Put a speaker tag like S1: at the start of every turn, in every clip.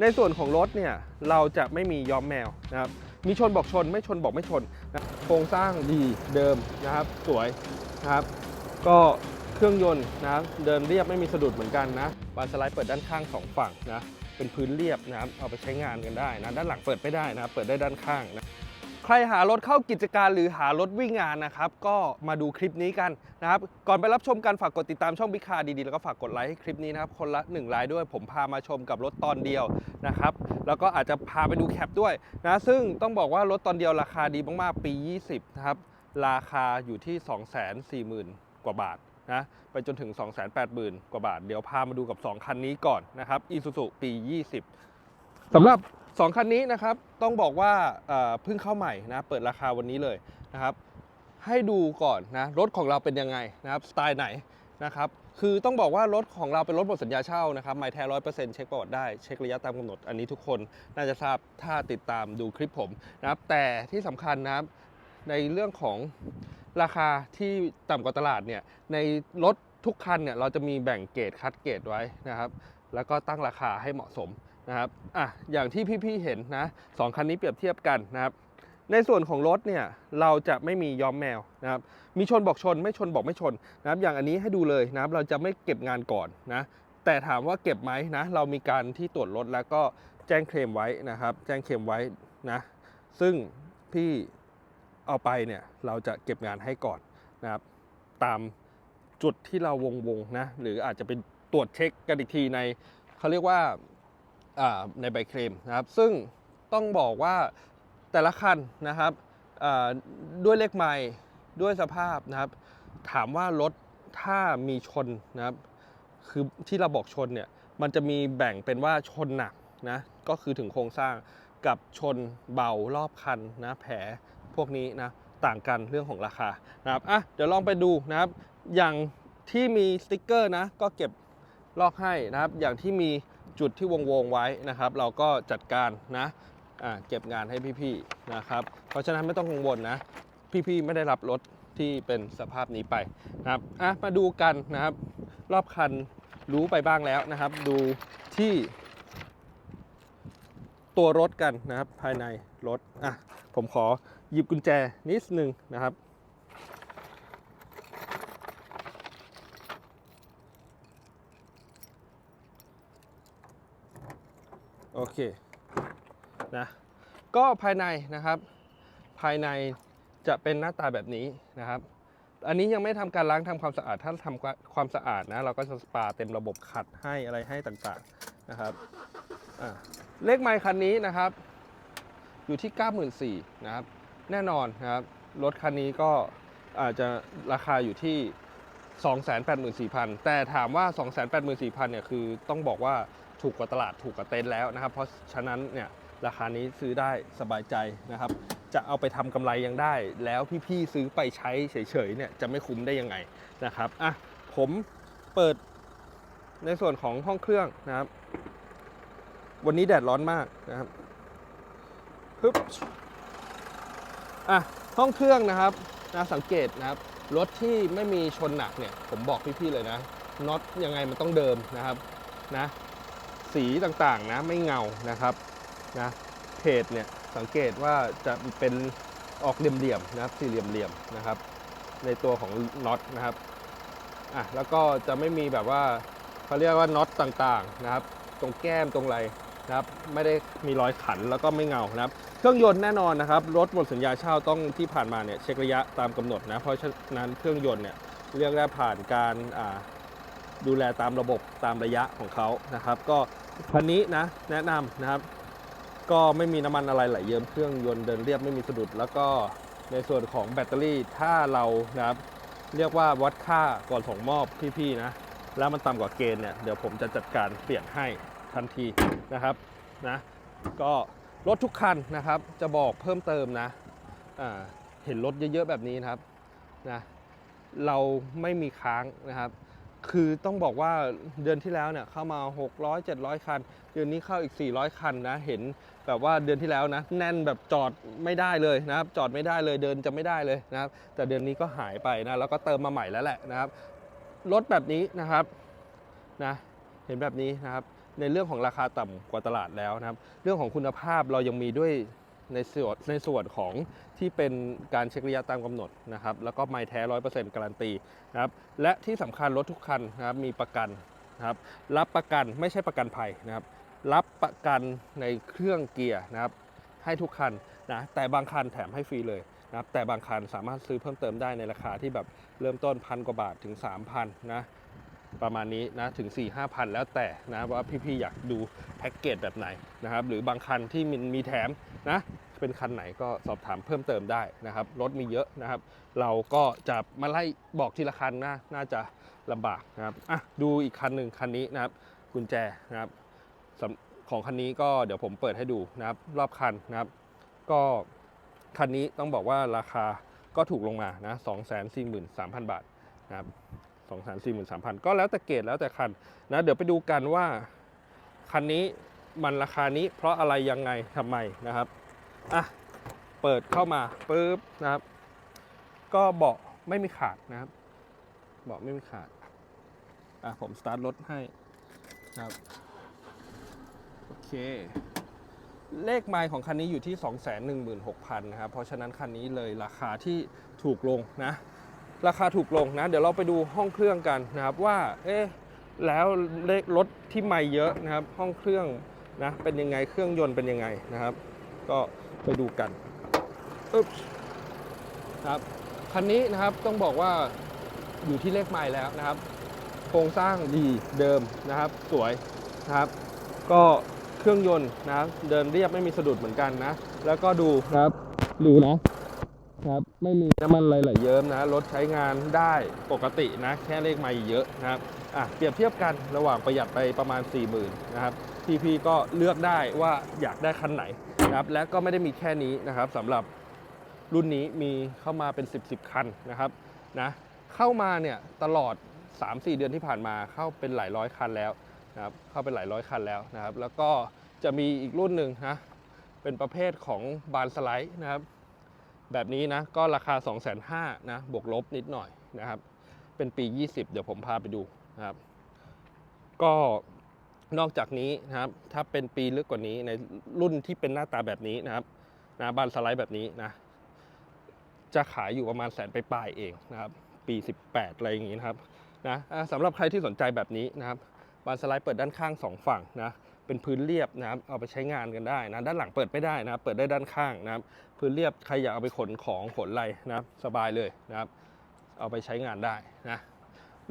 S1: ในส่วนของรถเนี่ยเราจะไม่มีย้อมแมวนะครับมีชนบอกชนไม่ชนบอกไม่ชนนะโครงสร้างดีเดิมนะครับสวยนะครับก็เครื่องยนต์นะครับเดินเรียบไม่มีสะดุดเหมือนกันนะบานสไลด์เปิดด้านข้างสองฝั่งนะเป็นพื้นเรียบนะครับเอาไปใช้งานกันได้นะด้านหลังเปิดไม่ได้นะเปิดได้ด้านข้างนะ ใครหารถเข้ากิจการหรือหารถวิ่งงานนะครับ ก็มาดูคลิปนี้กันนะครับ ก่อนไปรับชมกันฝากกดติดตามช่องบิคาดีๆ แล้วก็ฝากกดไลค์ให้คลิปนี้นะครับ คนละ1ไลค์ด้วย ผมพามาชมกับรถตอนเดียวนะครับ แล้วก็อาจจะพาไปดูแคปด้วยนะ ซึ่งต้องบอกว่ารถตอนเดียวราคาดีมากๆ ปี 20 นะครับ ราคาอยู่ที่ 240,000 กว่าบาทนะไปจนถึง 280,000 กว่าบาท เดี๋ยวพามาดูกับ 2 คันนี้ก่อนนะครับ Isuzu ปี 20สำหรับ 2คันนี้นะครับต้องบอกว่าเอ่อเพิ่งเข้าใหม่นะเปิดราคาวันนี้เลยนะครับให้ดูก่อนนะรถของเราเป็นยังไงนะครับสไตล์ไหนนะครับคือต้องบอกว่ารถของเราเป็นรถหมดสัญญาเช่านะครับไม่แท้ร้อยเปอร์เซ็นต์เช็คประวัติได้เช็คระยะตามกำหนดอันนี้ทุกคนน่าจะทราบถ้าติดตามดูคลิปผมนะครับแต่ที่สำคัญนะครับในเรื่องของราคาที่ต่ำกว่าตลาดเนี่ยในรถทุกคันเนี่ยเราจะมีแบ่งเกรดคัดเกรดไว้นะครับแล้วก็ตั้งราคาให้เหมาะสม นะครับอะอย่างที่พี่ๆเห็นนะสองคันนี้เปรียบเทียบกันนะครับในส่วนของรถเนี่ยเราจะไม่มีย้อมแมวนะครับมีชนบอกชนไม่ชนบอกไม่ชนนะครับอย่างอันนี้ให้ดูเลยนะครับเราจะไม่เก็บงานก่อนนะแต่ถามว่าเก็บไหมนะเรามีการที่ตรวจรถแล้วก็แจ้งเคลมไว้นะครับ แจ้งเคลมไว้นะซึ่งพี่เอาไปเนี่ยเราจะเก็บงานให้ก่อนนะครับตามจุดที่เราวงวงนะหรืออาจจะเป็นตรวจเช็คกันอีกทีในเขาเรียกว่า ในใบเคลมนะครับ ซึ่งต้องบอกว่าแต่ละคันนะครับด้วยเลขไมล์ด้วยสภาพนะครับ ถามว่ารถถ้ามีชนนะครับ คือที่เราบอกชนเนี่ยมันจะมีแบ่งเป็นว่าชนหนักนะก็คือถึงโครงสร้างกับชนเบารอบคันนะแผลพวกนี้นะต่างกันเรื่องของราคานะครับอะเดี๋ยวลองไปดูนะครับ อย่างที่มีสติกเกอร์นะก็เก็บลอกให้นะครับ อย่างที่มี จุดที่วงวงๆไว้นะครับ เราก็จัดการนะเก็บงานให้พี่ๆนะครับ เพราะฉะนั้นไม่ต้องกังวลนะ พี่ๆไม่ได้รับรถที่เป็นสภาพนี้ไปนะครับอะมาดูกันนะครับ รอบคันรู้ไปบ้างแล้วนะครับ ดูที่ตัวรถกันนะครับ ภายในรถอะผมขอหยิบกุญแจนิดนึงนะครับ เคนะก็ภายในนะครับ ภายในจะเป็นหน้าตาแบบนี้นะครับ อันนี้ยังไม่ทำการล้างทำความสะอาดถ้าทำความสะอาดนะ เราก็จะสปาเต็มระบบขัดให้อะไรให้ต่างๆนะครับเลขไมค์คันนี้นะครับ อยู่ที่ 94,000นะครับ แน่นอนนะครับรถคันนี้ก็อาจจะราคาอยู่ที่ 284,000 แต่ถามว่า 284,000เนี่ยคือต้องบอกว่า ถูกกว่าตลาดถูกกว่าเต็นท์แล้วนะครับ เพราะฉะนั้นเนี่ยราคานี้ซื้อได้สบายใจนะครับ จะเอาไปทำกำไรยังได้ แล้วพี่ๆซื้อไปใช้เฉยๆเนี่ยจะไม่คุ้มได้ยังไงนะครับอะผมเปิดในส่วนของห้องเครื่องนะครับ วันนี้แดดร้อนมากนะครับฮึบอะห้องเครื่องนะครับนะสังเกตนะครับรถที่ไม่มีชนหนักเนี่ยผมบอกพี่ๆเลยนะน็อตยังไงมันต้องเดิมนะครับนะ สีต่างๆนะไม่เงานะครับนะเพจเนี่ยสังเกตว่าจะเป็นออกเหลี่ยมๆนะครับสี่เหลี่ยมๆนะครับ ในตัวของน็อตนะครับอะแล้วก็จะไม่มีแบบว่าเขาเรียกว่าน็อตต่างๆนะครับ ตรงแก้มตรงไหลนะครับ ไม่ได้มีรอยขันแล้วก็ไม่เงานะครับ เครื่องยนต์แน่นอนนะครับ รถหมดสัญญาเช่าต้องที่ผ่านมาเนี่ยเช็คระยะตามกำหนดนะ เพราะฉะนั้นเครื่องยนต์เนี่ยเรียกได้ผ่านการดูแลตามระบบตามระยะของเขานะครับ ก็ คันนี้นะแนะนำนะครับ ก็ไม่มีน้ำมันอะไรไหลเยิ้มเครื่องยนต์เดินเรียบไม่มีสะดุด แล้วก็ในส่วนของแบตเตอรี่ถ้าเรานะครับ เรียกว่าวัดค่าก่อนส่งมอบพี่ๆนะ แล้วมันต่ำกว่าเกณฑ์เนี่ยเดี๋ยวผมจะจัดการเปลี่ยนให้ทันทีนะครับนะก็รถทุกคันนะครับ จะบอกเพิ่มเติมนะเห็นรถเยอะๆแบบนี้นะครับนะเราไม่มีค้างนะครับ คือต้องบอกว่าเดือนที่แล้วเนี่ยเข้ามา 600 700 คัน เดือนนี้เข้าอีก 400 คันนะ เห็นแบบว่าเดือนที่แล้วนะ แน่นแบบจอดไม่ได้เลยนะครับ จอดไม่ได้เลยเดินจะไม่ได้เลยนะครับ แต่เดือนนี้ก็หายไปนะแล้วก็เติมมาใหม่แล้วแหละนะครับรถแบบนี้นะครับนะเห็นแบบนี้นะครับในเรื่องของราคาต่ำกว่าตลาดแล้วนะครับ เรื่องของคุณภาพเรายังมีด้วย ในส่วนในส่วนของที่เป็นการเช็คระยะตามกำหนดนะครับแล้วก็ไม่แท้ร้อยเปอร์เซ็นต์การันตีนะครับและที่สำคัญรถทุกคันนะครับมีประกันนะครับรับประกันไม่ใช่ประกันภัยนะครับรับประกันในเครื่องเกียร์นะครับให้ทุกคันนะแต่บางคันแถมให้ฟรีเลยนะครับแต่บางคันสามารถซื้อเพิ่มเติมได้ในราคาที่แบบเริ่มต้นพันกว่าบาทถึง 3,000นะ ประมาณนี้นะถึง 4 5 0 0 0 แล้วแต่นะว่าพี่ ๆ อยากดูแพ็กเกจแบบไหนนะครับหรือบางคันที่มันมีแถมนะเป็นคันไหนก็สอบถามเพิ่มเติมได้นะครับรถมีเยอะนะครับ เราก็จะมาไล่บอกทีละคันนะน่าจะลำบากนะครับอะดูอีกคันหนึ่งคันนี้นะครับกุญแจนะครับของคันนี้ก็เดี๋ยวผมเปิดให้ดูนะครับรอบคันนะครับ ก็คันนี้ต้องบอกว่าราคาก็ถูกลงมานะ 243,000 บาทนะครับ 243,000 ก็แล้วแต่เกรดแล้วแต่คันนะเดี๋ยวไปดูกันว่า คันนี้มันราคานี้เพราะอะไรยังไงทำไมนะครับอะเปิดเข้ามาปุ๊บนะครับ ก็เบาะไม่มีขาดนะครับ เบาะไม่มีขาดอะผมสตาร์ทรถให้นะครับโอเค เลขไมล์ของคันนี้อยู่ที่ 216,000นะครับเพราะฉะนั้นคันนี้เลยราคาที่ถูกลงนะ ราคาถูกลงนะเดี๋ยวเราไปดูห้องเครื่องกันนะครับว่าเอ๊ะแล้วเลขรถที่ไม่เยอะนะครับ ห้องเครื่องนะเป็นยังไงเครื่องยนต์เป็นยังไงนะครับ ก็ไปดูกันอึ๊บครับคันนี้นะครับต้องบอกว่าอยู่ที่เลขไมล์แล้วนะครับ โครงสร้างดีเดิมนะครับ สวยนะครับ ก็เครื่องยนต์นะเดินเรียบไม่มีสะดุดเหมือนกันนะ แล้วก็ดูครับดูนะ ครับไม่มีน้ำมันไหลๆเยิ้มนะรถใช้งานได้ปกตินะ แค่เลขไม่เยอะนะครับอะเปรียบเทียบกันระหว่างประหยัดไปประมาณ 40,000นะครับพี่พีก็เลือกได้ว่าอยากได้คันไหนนะครับและก็ไม่ได้มีแค่นี้นะครับสำหรับรุ่นนี้มีเข้ามาเป็น 10 10คันนะครับนะเข้ามาเนี่ยตลอด 3-4 เดือนที่ผ่านมาเข้าเป็นหลายร้อยคันแล้วนะครับเข้าไปหลายร้อยคันแล้วนะครับ แล้วก็จะมีอีกรุ่นหนึ่งนะเป็นประเภทของบานสไลด์นะครับ แบบนี้นะก็ราคา 2 5 0 0 0นะบวกลบนิดหน่อยนะครับ เป็นปี 20 เดี๋ยวผมพาไปดูนะครับ ก็นอกจากนี้นะครับ ถ้าเป็นปีลึกกว่านี้ในรุ่นที่เป็นหน้าตาแบบนี้นะครับนะบานสไลด์แบบนี้นะ จะขายอยู่ประมาณแสนไปปลายเองนะครับ ปี 18 อะไรอย่างนี้นะครับนะสำหรับใครที่สนใจแบบนี้นะครับบานสไลด์เปิดด้านข้างสองฝั่งนะ เป็นพื้นเรียบนะครับเอาไปใช้งานกันได้นะด้านหลังเปิดไม่ได้นะเปิดได้ด้านข้างนะครับพื้นเรียบใครอยากเอาไปขนของขนอะไรนะครับสบายเลยนะครับ เอาไปใช้งานได้นะ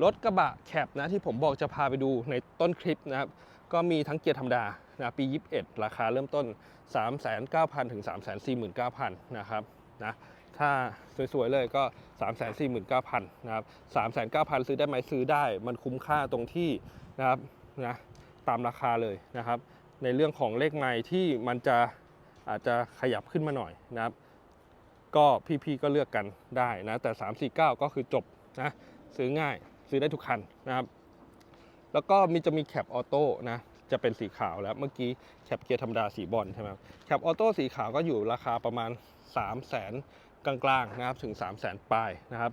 S1: รถกระบะแคบนะที่ผมบอกจะพาไปดูในต้นคลิปนะครับ ก็มีทั้งเกียร์ธรรมดานะปี 21 ราคาเริ่มต้น 3,900,000ถึง 3,49,000 นะครับนะถ้าสวยๆเลยก็ 349,000 นะครับ 3,900 ซื้อได้ไหมซื้อได้ มันคุ้มค่าตรงที่นะครับนะ ตามราคาเลยนะครับ ในเรื่องของเลขไม้ที่มันจะอาจจะขยับขึ้นมาหน่อยนะครับ ก็พี่ๆก็เลือกกันได้นะแต่ 349 ก็คือจบนะซื้อง่ายซื้อได้ทุกคันนะครับ แล้วก็มีจะมีแคปออโต้นะจะเป็นสีขาวแล้วเมื่อกี้แคปเกียร์ธรรมดาสีบอลใช่ไหมแคปออโต้สีขาวก็อยู่ราคาประมาณ 3 0 0แสนกลางๆนะครับถึง 3 0 0แสนปลายนะครับ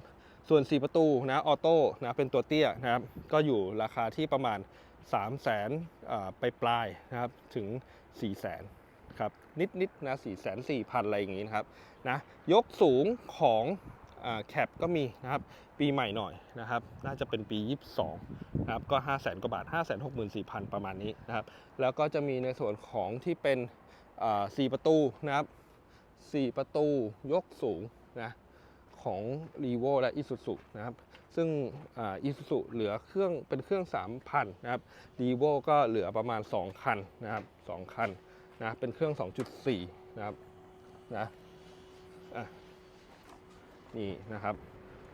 S1: ส่วน 4 ประตูนะออโต้นะเป็นตัวเตี้ยนะครับก็อยู่ราคาที่ประมาณ 3 0 0แสนไปปลายนะครับถึง 4 0 0แสนครับนิดๆนะ4 4 0 0 0 อะไรอย่างนี้นะครับนะยกสูงของแคปก็มีนะครับปีใหม่หน่อยนะครับน่าจะเป็นปี 22นะครับก็ 5 0 0 0 0 0กว่าบาท 5 6 4 0 0 0 ประมาณนี้นะครับแล้วก็จะมีในส่วนของที่เป็นอ่า4ประตูนะครับ 4 ประตูยกสูงนะ ของ r e v o และ Isuzu นะครับ ซึ่งอ Isuzu เหลือเครื่องเป็นเครื่อง 3,000 นะครับ r e v o ก็เหลือประมาณ 2 คันนะครับ 2 คันนะเป็นเครื่อง 2.4 นะครับนะอะนี่นะครับ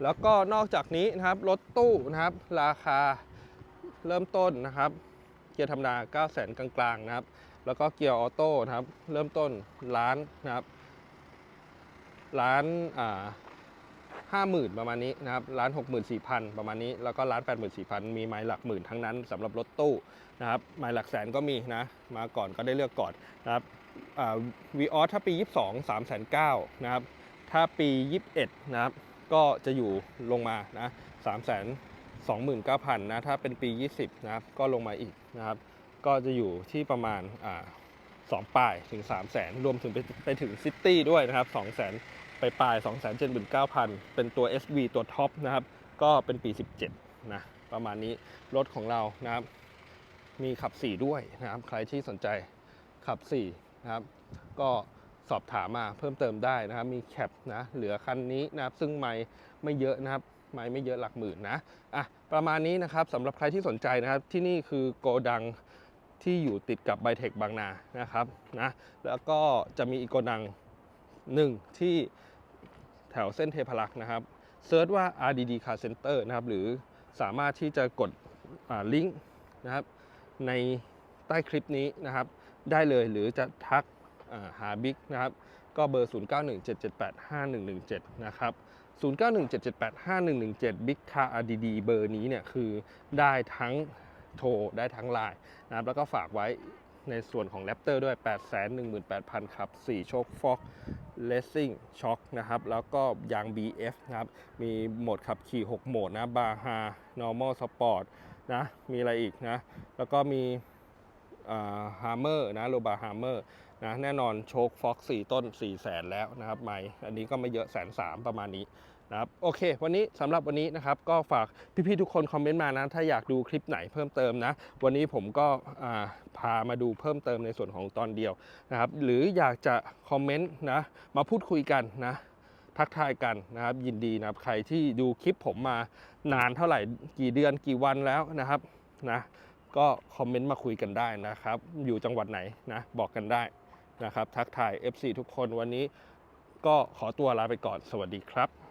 S1: แล้วก็นอกจากนี้นะครับ รถตู้นะครับ ราคาเริ่มต้นนะครับ เกียร์ธรรมดา 9 0 0 0 0กลางๆ นะครับ แล้วก็เกียร์ออโต้นะครับ เริ่มต้นล้านนะครับล้านอ่า ห้าหมื่นประมาณนี้นะครับล้านหกหมื่นสี่พันประมาณนี้ แล้วก็ล้านแปดหมื่นสี่พันมีไม้หลักหมื่นทั้งนั้นสำหรับรถตู้นะครับไม้หลักแสนก็มีนะ มาก่อนก็ได้เลือกก่อนนะครับวีออสถ้าปี 22 3 9 0 0 0นะครับ ถ้าปี 21 นะครับ ก็จะอยู่ลงมานะ3 2 9 0 0 0 นะ ถ้าเป็นปี 20 นะครับ ก็ลงมาอีกนะครับ ก็จะอยู่ที่ประมาณอ่าสองปลายถึง3 0 0แสนรวมถึงไปไปถึงซิตี้ด้วยนะครับ2 0 0แสน ไปปลาย2 7 9 0 0 0 เป็นตัว SV ตัวท็อปนะครับ ก็เป็นปี 17 นะ ประมาณนี้รถของเรานะครับ มีขับ 4 ด้วยนะครับ ใครที่สนใจขับ 4 นะครับ ก็สอบถามมาเพิ่มเติมได้นะครับ มีแคปนะ เหลือคันนี้นะครับ ซึ่งไม่ไม่เยอะนะครับ ไม่ไม่เยอะหลักหมื่นนะอะประมาณนี้นะครับสำหรับใครที่สนใจนะครับ ที่นี่คือโกดังที่อยู่ติดกับไบเทคบางนานะครับนะแล้วก็จะมีอีกโกดังหนึ่งที่ แถวเส้นเทพรักษ์นะครับเซิร์ชว่า RDD Car Center นะครับหรือสามารถที่จะกดลิงก์นะครับในใต้คลิปนี้นะครับได้เลยหรือจะทักาหาบิ๊กนะครับก็เบอร์ 0917785117 นะครับ 0917785117 Big Car RDD เบอร์นี้เนี่ยคือได้ทั้งโทรได้ทั้งไลน์นะครับแล้วก็ฝากไว้ ในส่วนของ Raptor ด้วย 818,000 ครับ 4 โชคฟอก Racing Shock นะครับ แล้วก็ยาง BF นะครับ มีโหมดขับขี่ 6 โหมดนะบาฮา Normal Sport นะ มีอะไรอีกนะ แล้วก็มีฮาร์เมอร์นะโรบาฮาร์เมอร์นะแน่นอนโชคฟ็อก4ต้น4 0 0แสนแล้วนะครับไม่อันนี้ก็ไม่เยอะแสนสามประมาณนี้ นะครับโอเค วันนี้สำหรับวันนี้นะครับก็ฝากพี่ๆทุกคนคอมเมนต์มานะถ้าอยากดูคลิปไหนเพิ่มเติมนะ วันนี้ผมก็พามาดูเพิ่มเติมในส่วนของตอนเดียวนะครับ หรืออยากจะคอมเมนต์นะมาพูดคุยกันนะทักทายกันนะครับยินดีนะครับใครที่ดูคลิปผมมานานเท่าไหร่กี่เดือนกี่วันแล้วนะครับนะก็คอมเมนต์มาคุยกันได้นะครับ อยู่จังหวัดไหนนะบอกกันได้นะครับ ทักทาย FC ทุกคนวันนี้ก็ขอตัวลาไปก่อนสวัสดีครับ